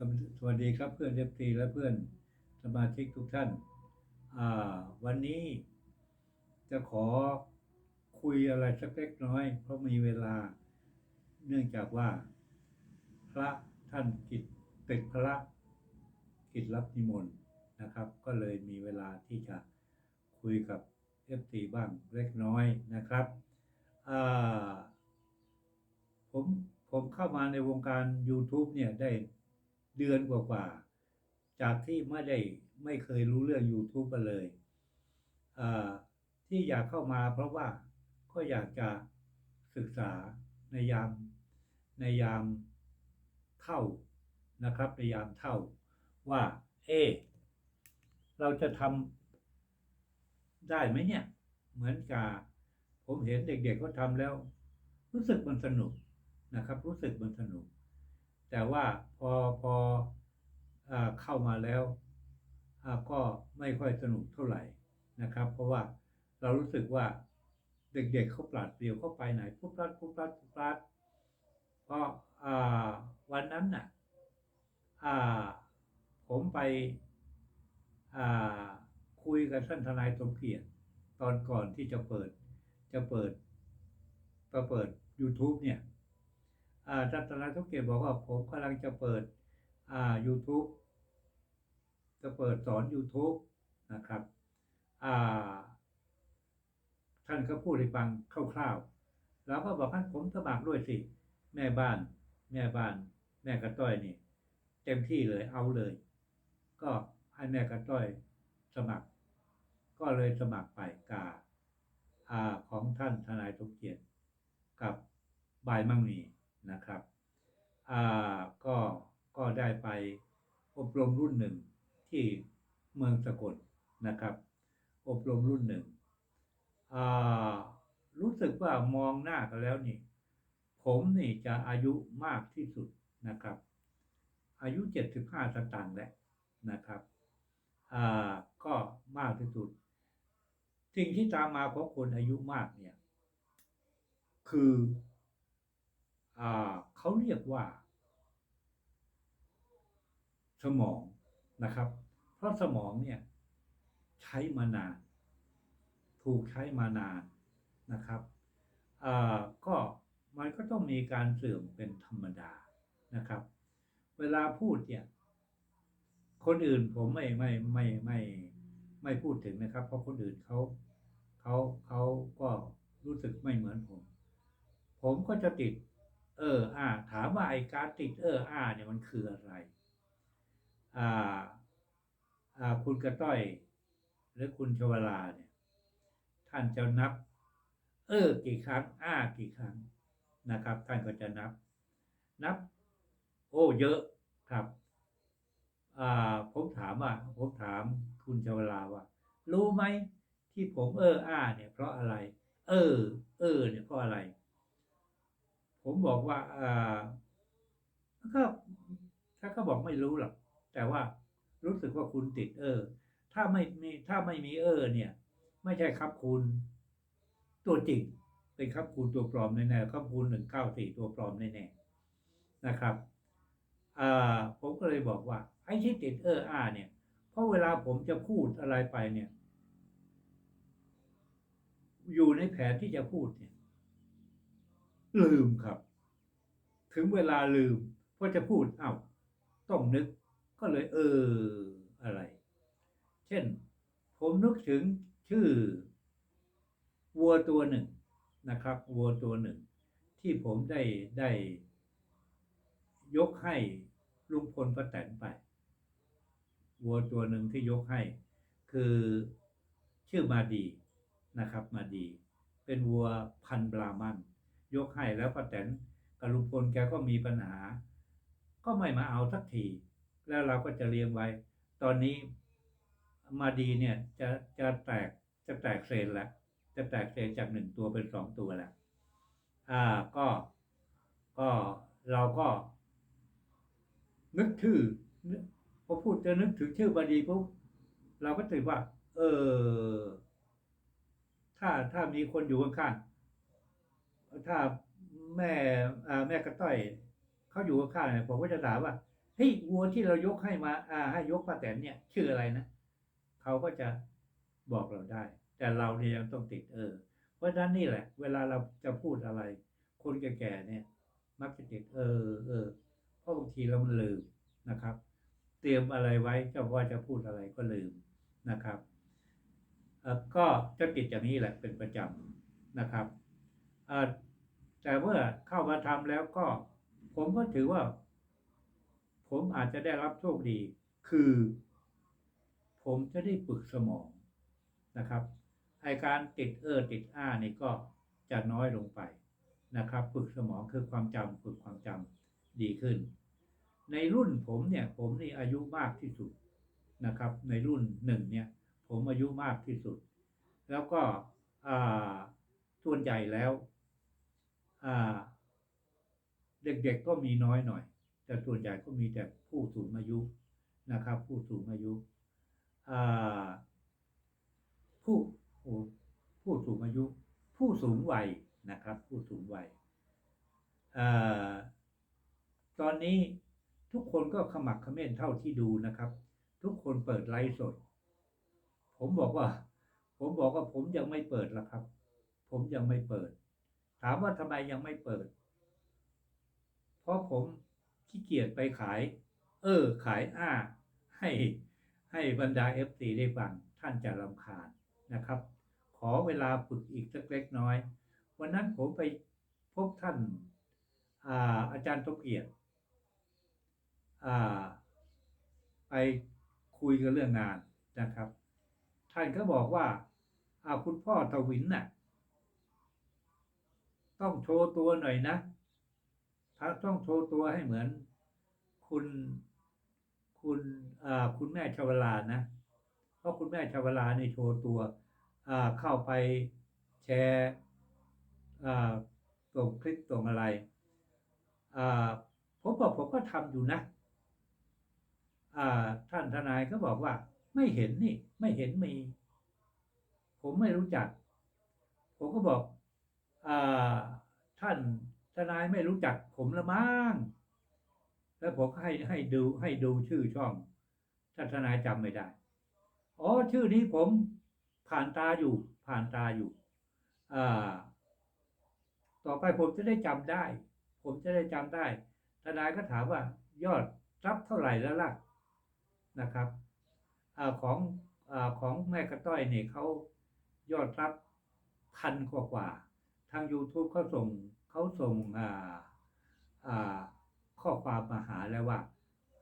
สวัสดีครับเพื่อนเอฟซีและเพื่อนสมาชิกทุกท่านอ่าวันนี้จะขอคุยอะไรสักเล็กน้อย เพราะมีเวลาเนื่องจากว่า พระท่านกิจติดพระกิจรับนิมนต์นะครับ ก็เลยมีเวลาที่จะคุยกับเอฟซีบ้างเล็กน้อยนะครับอ่าผมผมเข้ามาในวงการ YouTube เนี่ยได้ เดือนกว่าๆ จากที่ไม่ได้ไม่เคยรู้เรื่อง YouTube มาเลยที่อยากเข้ามาเพราะว่าก็อยากจะศึกษาในยามในยามเท่านะครับในยามเท่าว่า เอ เราจะทำได้ไหมเนี่ย เหมือนกับผมเห็นเด็กๆเขาทำแล้ว รู้สึกมันสนุกนะครับ รู้สึกมันสนุก แต่ว่าพอพออเข้ามาแล้วก็ไม่ค่อยสนุกเท่าไหร่นะครับ เพราะว่าเรารู้สึกว่าเด็กๆเขาปราดเปรียวเข้าไปไหนปุ๊บปลัดปุ๊บปลัดปุ๊บปลัดเพราะาวันนั้นน่ะผมไปคุยกับท่านทนายสมเกียรติตอนก่อนที่จะเปิดจะเปิดจะเปิด YouTube เนี่ย อ่าท่านทนายสมเกียรติบอกว่าผมกำลังจะเปิดอ่า YouTube จะเปิดสอน YouTube นะครับอ่าท่านก็พูดให้ฟังคร่าวๆแล้วก็บอกให้ผมสมัครด้วยสิ แม่บ้าน แม่บ้าน แม่กระต้อยนี่ เต็มที่เลยเอาเลย ก็ให้แม่กระต้อยสมัคร ก็เลยสมัครไปกาอาของท่านทนายสมเกียรติกับ บายมั่งมี นะครับอ่าก็ก็ได้ไปอบรมรุ่นหนึ่งที่เมืองสกลนะครับ อบรมรุ่นหนึ่งอ่ารู้สึกว่ามองหน้ากันแล้วนี่ ผมนี่จะอายุมากที่สุดนะครับ อายุเจ็ดสิบห้าสตางค์แล้วนะครับอ่าก็มากที่สุด สิ่งที่ตามมาของคนอายุมากเนี่ย คือ เขาเรียกว่า สมองนะครับ เพราะสมองเนี่ย ใช้มานาน ถูกใช้มานานนะครับก็มันก็ต้องมีการเสื่อมเป็นธรรมดานะครับ เวลาพูดเนี่ย คนอื่นผมไม่ไม่ไม่ไม่ไม่พูดถึงนะครับ เพราะคนอื่นเขาเขาเขาก็รู้สึกไม่เหมือนผม ผมก็จะติด เอออ่า ถามว่าไอการติดเอออ่าเนี่ยมันคืออะไร อ่า อ่า คุณกระต้อย หรือคุณชวลาเนี่ย ท่านจะนับ เออ กี่ครั้งอ้ากี่ครั้งนะครับ ท่านก็จะนับ นับ โอ้ เยอะครับ อ่า ผมถามว่า ผมถามคุณชวลาว่า รู้ไหมที่ผมเอออ้าเนี่ย เพราะอะไร เออ เออ เนี่ยเพราะอะไร ผมบอกว่าอ่าก็ถ้าก็บอกไม่รู้หรอก แต่ว่ารู้สึกว่าคุณติดเออ ถ้าไม่มีถ้าไม่มีเออ เนี่ย ไม่ใช่ครับคุณ ตัวจริง เป็นครับคุณตัวปลอมแน่ๆครับคุณหนึ่งเก้าสี่ตัวปลอมแน่ๆนะครับอ่าผมก็เลยบอกว่าไอ้ที่ติดเอออาเนี่ย เพราะเวลาผมจะพูดอะไรไปเนี่ย อยู่ในแผนที่จะพูดเนี่ย ลืมครับ ถึงเวลาลืมพอจะพูดเอ้าต้องนึกก็เลยเอออะไร เช่น ผมนึกถึงชื่อ วัวตัวหนึ่งนะครับ วัวตัวหนึ่ง ที่ผมได้ได้ ยกให้ลุงพลป้าแตนไป วัวตัวหนึ่งที่ยกให้ คือชื่อมาดีนะครับ มาดี เป็นวัวพันธุ์บรามัน ยกให้แล้วป้าแตนกับลุงพลแกก็มีปัญหา ก็ไม่มาเอาสักที แล้วเราก็จะเลี้ยงไว้ ตอนนี้มาดีเนี่ยจะจะแตกจะแตกเซนแล้วจะแตกเซนจากหนึ่งตัวเป็นสองตัวแล้วอ่าก็ก็เราก็ นึกชื่อนึกพอพูดจะนึกถึงชื่อบาดีปุ๊บเราก็ถือว่า เออถ้าถ้ามีคนอยู่ข้างๆ ถ้าแม่แม่กระต้อยเขาอยู่ข้างๆเนี่ยผมก็จะถามว่าเฮ้ยวัวที่เรายกให้มาอ่าให้ยกป้าแตนเนี่ย ชื่ออะไรนะเขาก็จะบอกเราได้ แต่เราเนี่ยยังต้องติดเออ เพราะฉะนั้นนี่แหละ เวลาเราจะพูดอะไร คนแก่ๆเนี่ย มักจะติดเออเออเพราะบางทีเรามันลืมนะครับ เตรียมอะไรไว้จะว่าจะพูดอะไรก็ลืมนะครับก็จะติดอย่างนี้แหละเป็นประจำนะครับ แต่เมื่อเข้ามาทำแล้วก็ ผมก็ถือว่า ผมอาจจะได้รับโชคดี คือ ผมจะได้ฝึกสมองนะครับไอการติดเออติดอ้านี่ก็จะน้อยลงไปนะครับ ฝึกสมองคือความจำฝึกความจำดีขึ้น ในรุ่นผมเนี่ย ผมนี่อายุมากที่สุดนะครับ ในรุ่นหนึ่งเนี่ย ผมอายุมากที่สุด แล้วก็ส่วนใหญ่แล้ว เด็กๆก็มีน้อยหน่อย แต่ส่วนใหญ่ก็มีแต่ผู้สูงอายุนะครับ ผู้สูงอายุผู้ผู้สูงอายุ ผู้สูงวัยนะครับ ผู้สูงวัยตอนนี้ทุกคนก็ขมักเขม้นเท่าที่ดูนะครับ ทุกคนเปิดไลฟ์สด ผมบอกว่า ผมบอกว่าผมยังไม่เปิดละครับ ผมยังไม่เปิด ถามว่าทำไมยังไม่เปิด เพราะผมขี้เกียจไปขาย เออ ขายอ้า ให้ให้บรรดาเอฟซีได้ฟังท่านจะรำคาญนะครับ ขอเวลาฝึกอีกสักเล็กน้อย วันนั้นผมไปพบท่านอ่าอาจารย์ทบเกียรติอ่าไปคุยกันเรื่องงานนะครับ ท่านก็บอกว่าอาคุณพ่อทวินน่ะ ต้องโชว์ตัวหน่อยนะถ้าต้องโชว์ตัวให้เหมือน คุณคุณคุณแม่ชวลานะเพราะคุณแม่ชวลาในโชว์ตัวเข้าไปแชร์อ่าส่งคลิปส่งอะไรผมบอกผมก็ทำอยู่นะท่านทนายก็บอกว่า ไม่เห็นนี่ ไม่เห็นมี ผมไม่รู้จัก ผมก็บอก ท่านทนายไม่รู้จักผมละมั้งแล้วผมก็ให้ให้ดูให้ดูชื่อช่องท่านทนายจำไม่ได้ อ๋อชื่อนี้ผมผ่านตาอยู่ ผ่านตาอยู่ต่อไปผมจะได้จำได้ ผมจะได้จำได้ ทนายก็ถามว่ายอดรับเท่าไหร่แล้วล่ะนะครับอของอของแม่กระต้อยเนี่ยเขายอดรับพันกว่ากว่า ทาง YouTube เขาส่งเขาส่งอ่าอ่าข้อความมาหาแล้วว่า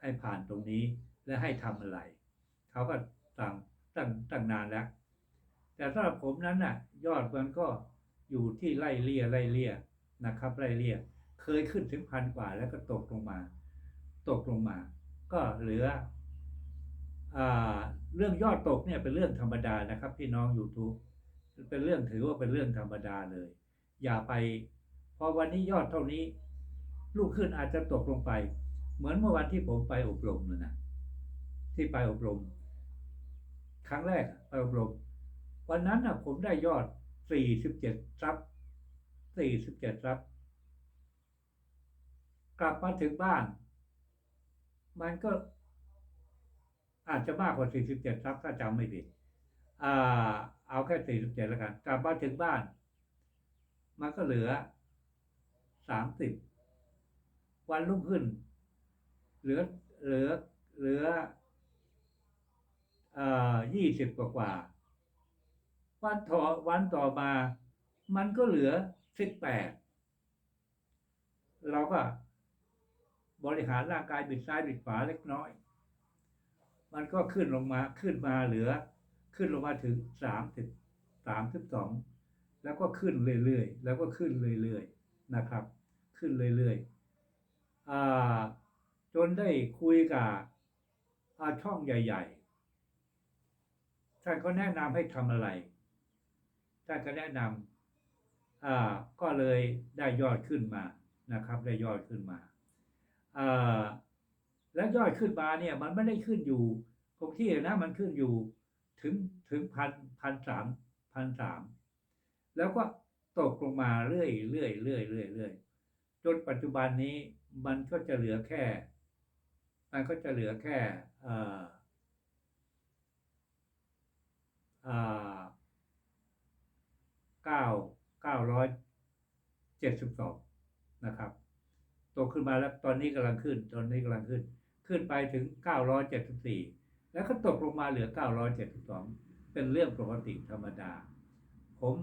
ให้ผ่านตรงนี้และให้ทำอะไร เขาก็สั่งตั้งตั้งนานแล้ว แต่สำหรับผมนั้นน่ะ ยอดมันก็อยู่ที่ไล่เลี่ยไล่เลี่ยนะครับ ไล่เลี่ยเคยขึ้นถึงพันกว่าแล้วก็ตกลงมา ตกลงมา ก็เหลืออ่เรื่องยอดตกเนี่ยเป็นเรื่องธรรมดานะครับ พี่น้อง YouTube เป็นเรื่องถือว่าเป็นเรื่องธรรมดาเลย อย่าไป พอวันนี้ยอดเท่านี้ ลูกขึ้นอาจจะตกลงไป เหมือนเมื่อวันที่ผมไปอบรมนะนะที่ไปอบรม ครั้งแรกไปอบรม วันนั้นนะผมได้ยอด47ซับ47ซับกลับมาถึงบ้าน มันก็อาจจะมากกว่า 47ซับถ้าจำไม่ผิด อ่า เอาแค่ 47 แล้วกัน กลับมาถึงบ้าน มันก็เหลือ30วันรุ่งขึ้น เหลือเหลือเหลือเอ่อยี่สิบกว่ากว่า วันต่อวันต่อมา มันก็เหลือสิบแปดเราก็บริหารร่างกายบิดซ้ายบิดขวาเล็กน้อย มันก็ขึ้นลงมาขึ้นมาเหลือ ขึ้นลงมาถึงสามสิบสามสิบสอง แล้วก็ขึ้นเรื่อยๆ แล้วก็ขึ้นเรื่อยๆ นะครับ ขึ้นเรื่อยๆอจนได้คุยกับอาช่องใหญ่ ๆ ท่านก็แนะนำให้ทำอะไร ท่านก็แนะนำก็เลยได้ยอดขึ้นมา นะครับ ได้ยอดขึ้นมาอ่าแล้วยอดขึ้นมาเนี่ยมันไม่ได้ขึ้นอยู่คงที่นะ มันขึ้นอยู่ถึงถึงพันพันสามพันสาม แล้วก็ตกลงมาเรื่อยเรื่อยเรื่อยเรื่อยเรื่อยจนปัจจุบันนี้มันก็จะเหลือแค่ มันก็จะเหลือแค่เอ่ออ่าเก้าเก้าร้อยเจ็ดสิบสองนะครับตกขึ้นมาแล้วตอนนี้กำลังขึ้น ตอนนี้กำลังขึ้น ขึ้นไปถึงเก้าร้อยเจ็ดสิบสี่แล้วก็ตกลงมาเหลือเก้าร้อยเจ็ดสิบสองเป็นเรื่องปกติธรรมดา ผม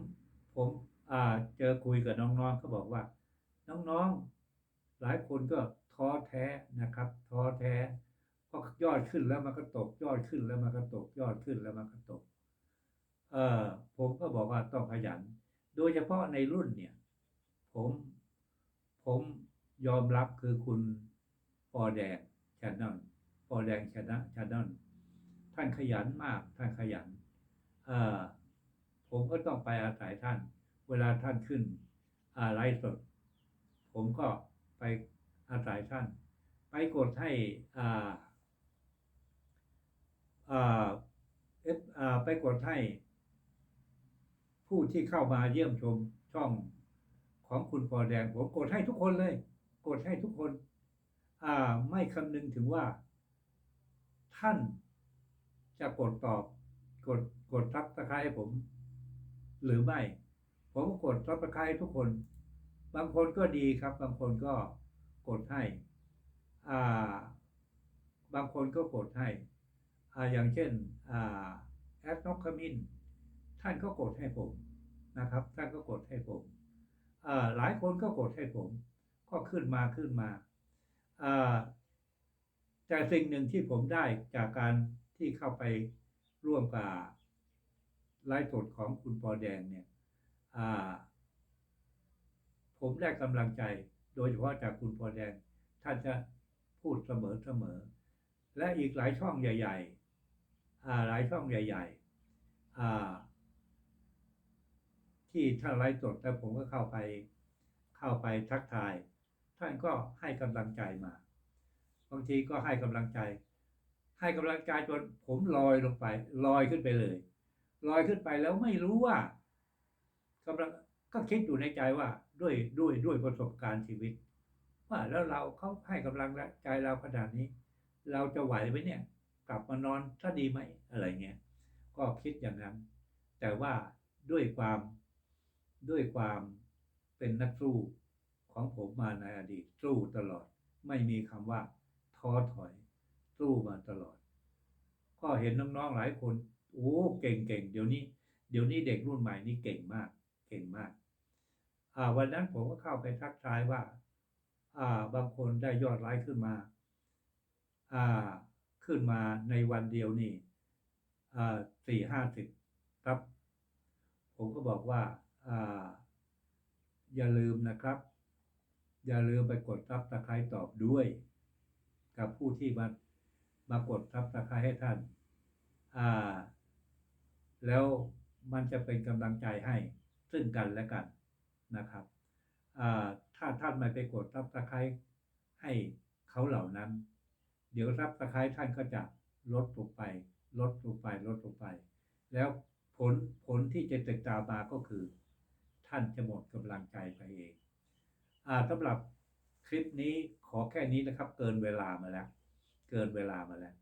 ผมเจอคุยกับน้องๆเขาบอกว่า น้องๆ หลายคนก็ท้อแท้นะครับ ท้อแท้เพราะยอดขึ้นแล้วมันก็ตก ยอดขึ้นแล้วมันก็ตก ยอดขึ้นแล้วมันก็ตก เอ่อผมก็บอกว่าต้องขยัน โดยเฉพาะในรุ่นเนี่ย ผม ผมยอมรับคือคุณปอแดงชนนปอแดงชนะชนนท่านขยันมาก ท่านขยัน เอ่อ ผมก็ต้องไปอาศัยท่าน เวลาท่านขึ้นอ่าไลฟ์สด ผมก็ไปอาศัยท่าน ไปกดให้อ่าอ่าเอฟอ่าไปกดให้ ผู้ที่เข้ามาเยี่ยมชมช่องของคุณปอแดง ผมกดให้ทุกคนเลย กดให้ทุกคน อ่า ไม่คำนึงถึงว่า ท่านจะกดตอบ กดกดทับตะไคร้ให้ผม หรือไม่ ผมก็กดทับตะคร้ให้ทุกคน บางคนก็ดีครับ บางคนก็กดให้อ่าบางคนก็กดให้อ่าอย่างเช่นอ่าแอดนกขมินท่านก็กดให้ผมนะครับ ท่านก็กดให้ผมอ่าหลายคนก็กดให้ผม ก็ขึ้นมาขึ้นมาอ่าแต่สิ่งหนึ่งที่ผมได้จากการที่เข้าไปร่วมกับ ไลฟ์สดของคุณปอแดงเนี่ยผมได้กำลังใจ โดยเฉพาะจากคุณปอแดง ท่านจะพูดเสมอเสมอ และอีกหลายช่องใหญ่ๆหลายช่องใหญ่ๆที่ท่านไลฟ์สดแล้วผมก็เข้าไปเข้าไปทักทาย ท่านก็ให้กำลังใจมาบางทีก็ให้กำลังใจ ให้กำลังใจจนผมลอยลงไป ลอยขึ้นไปเลย ลอยขึ้นไปแล้วไม่รู้ว่ากำลังก็คิดอยู่ในใจว่าด้วยด้วยด้วยประสบการณ์ชีวิต ว่าแล้วเราเขาให้กำลังใจเราขนาดนี้ เราจะไหวไหมเนี่ย กลับมานอนถ้าดีไหมอะไรเงี้ยก็คิดอย่างนั้น แต่ว่าด้วยความด้วยความเป็นนักสู้ของผมมาในอดีตสู้ตลอด ไม่มีคำว่าท้อถอยสู้มาตลอด ก็เห็นน้องๆหลายคน โอ้เก่งเก่งเดี๋ยวนี้ เดี๋ยวนี้เด็กรุ่นใหม่นี่เก่งมาก เก่งมาก อ่า วันนั้นผมก็เข้าไปทักทายว่า อ่า บางคนได้ยอดไลค์ขึ้นมา อ่า ขึ้นมาในวันเดียวนี่อ่าสี่ห้าสิบครับ ผมก็บอกว่า อ่า อย่าลืมนะครับ อย่าลืมไปกดซับสไครต์ตอบด้วย กับผู้ที่มามากดซับสไครต์ให้ท่าน อ่า แล้วมันจะเป็นกำลังใจให้ซึ่งกันและกันนะครับถ้าท่านไม่ไปกดซับสไครต์ให้เขาเหล่านั้น เดี๋ยวซับสไครต์ท่านก็จะลดลงไป ลดลงไปลดลงไป แล้วผลผลที่จะติดตามมาก็คือ ท่านจะหมดกำลังใจไปเองอ่าสำหรับคลิปนี้ขอแค่นี้นะครับ เกินเวลามาแล้ว เกินเวลามาแล้ว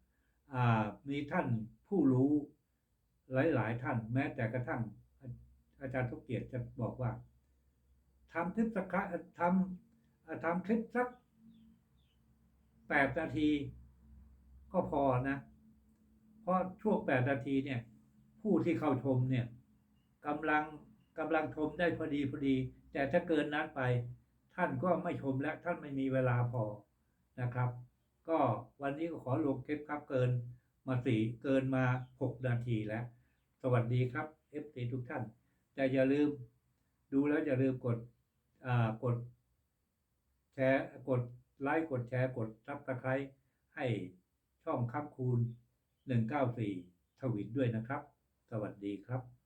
อ่ามีท่านผู้รู้ หลายๆ ท่าน แม้แต่กระทั่งอาจารย์ทุกเกียรติจะบอกว่าทำคลิปสักทำทำคลิปสักแปดนาทีก็พอนะ เพราะช่วงแปดนาทีเนี่ย ผู้ที่เข้าชมเนี่ยกำลังกำลังชมได้พอดีพอดี แต่ถ้าเกินนั้นไป ท่านก็ไม่ชมและท่านไม่มีเวลาพอนะครับ ก็วันนี้ก็ขอลงคลิปครับเกินมาสี่เกินมาหกนาทีแล้ว สวัสดีครับ FC ทุกท่าน แต่อย่าลืมดูแล้วอย่าลืมกดอ่ากดแชร์กดไลค์กดแชร์กดซับสไครต์ให้ช่องคับคูณ 194 ทวิตด้วยนะครับ สวัสดีครับ